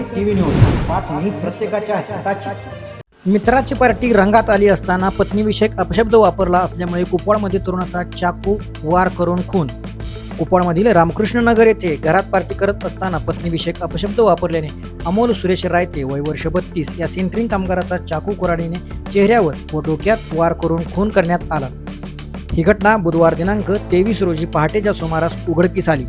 TV news बातमी प्रत्येकाच्या हिताची. मित्राची पार्टी रंगात आली असताना पत्नीविषयक अपशब्द वापरला असल्यामुळे कुपवाडमध्ये तरुणाचा चाकू वार करून खून. कुपवाडमधील रामकृष्ण नगर येथे घरात पार्टी करत असताना पत्नीविषयक अपशब्द वापरल्याने अमोल सुरेश रायते वय वर्ष बत्तीस या सेंटरिंग कामगाराचा चाकू कुराडीने चेहऱ्यावर व डोक्यात वार करून खून करण्यात आला. ही घटना बुधवार दिनांक तेवीस रोजी पहाटेच्या सुमारास उघडकीस आली.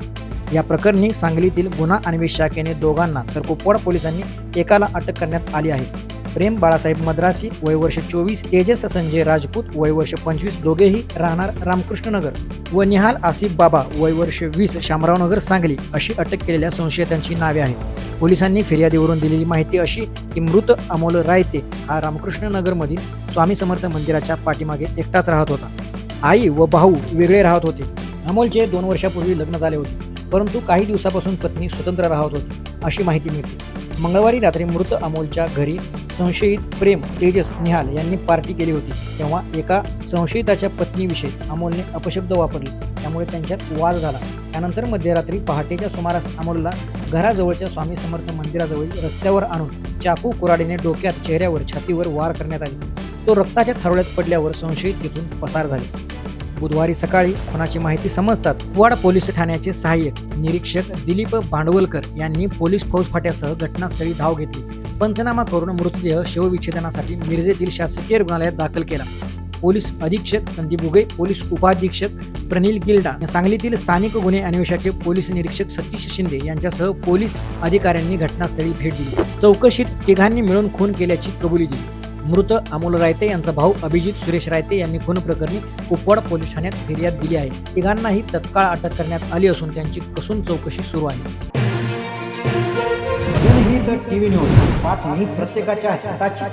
या प्रकरणी सांगलीतील गुन्हा अन्वेष शाखेने दोघांना तर कुपवाड पोलिसांनी एकाला अटक करण्यात आली आहे. प्रेम बाळासाहेब मद्रासी वय वर्ष चोवीस तेजस संजय राजपूत वय वर्ष पंचवीस दोघेही राहणार रामकृष्णनगर व निहाल आसिफ बाबा वय वर्ष वीस शामरावनगर सांगली अशी अटक केलेल्या संशयितांची नावे आहेत. पोलिसांनी फिर्यादीवरून दिलेली माहिती अशी की मृत अमोल रायते हा रामकृष्णनगरमधील स्वामी समर्थ मंदिराच्या पाठीमागे एकटाच राहत होता. आई व भाऊ वेगळे राहत होते. अमोलचे दोन वर्षापूर्वी लग्न झाले होते. परंतु काही दिवसापासून पत्नी स्वतंत्र राहत होती अशी माहिती मिळते. मंगळवारी रात्री मृत अमोलच्या घरी संशयित प्रेम तेजस निहाल यांनी पार्टी केली होती. तेव्हा एका संशयिताच्या पत्नीविषयी अमोलने अपशब्द वापरले. त्यामुळे त्यांच्यात वाद झाला. त्यानंतर मध्यरात्री पहाटेच्या सुमारास अमोलला घराजवळच्या स्वामी समर्थ मंदिराजवळ रस्त्यावर आणून चाकू कुराडीने डोक्यात चेहऱ्यावर छातीवर वार करण्यात आले. तो रक्ताच्या थारोळ्यात पडल्यावर संशयित तिथून पसार झाले. बुधवारी सकाळी खुनाची माहिती समजताच वाड पोलीस ठाण्याचे सहाय्यक निरीक्षक दिलीप भांडवलकर यांनी पोलीस फौजफाट्यासह घटनास्थळी धाव घेतली. पंचनामा करून मृतदेह शवविच्छेदनासाठी मिरजेतील शासकीय रुग्णालयात दाखल केला. पोलीस अधीक्षक संदीप उगे पोलीस उपाधीक्षक प्रनिल गिल्डा सांगलीतील स्थानिक गुन्हे अन्वेषाचे पोलीस निरीक्षक सतीश शिंदे यांच्यासह पोलीस अधिकाऱ्यांनी घटनास्थळी भेट दिली. चौकशीत तिघांनी मिळून खून केल्याची कबुली दिली. मृत अमोल रायते यांचा भाऊ अभिजित सुरेश रायते यांनी खून प्रकरणी कुपवाड पोलीस ठाण्यात फिर्याद दिली आहे. तिघांनाही तत्काळ अटक करण्यात आली असून त्यांची कसून चौकशी सुरू आहे. जनहित टीव्ही न्यूज बातमी प्रत्येकाच्या हिताची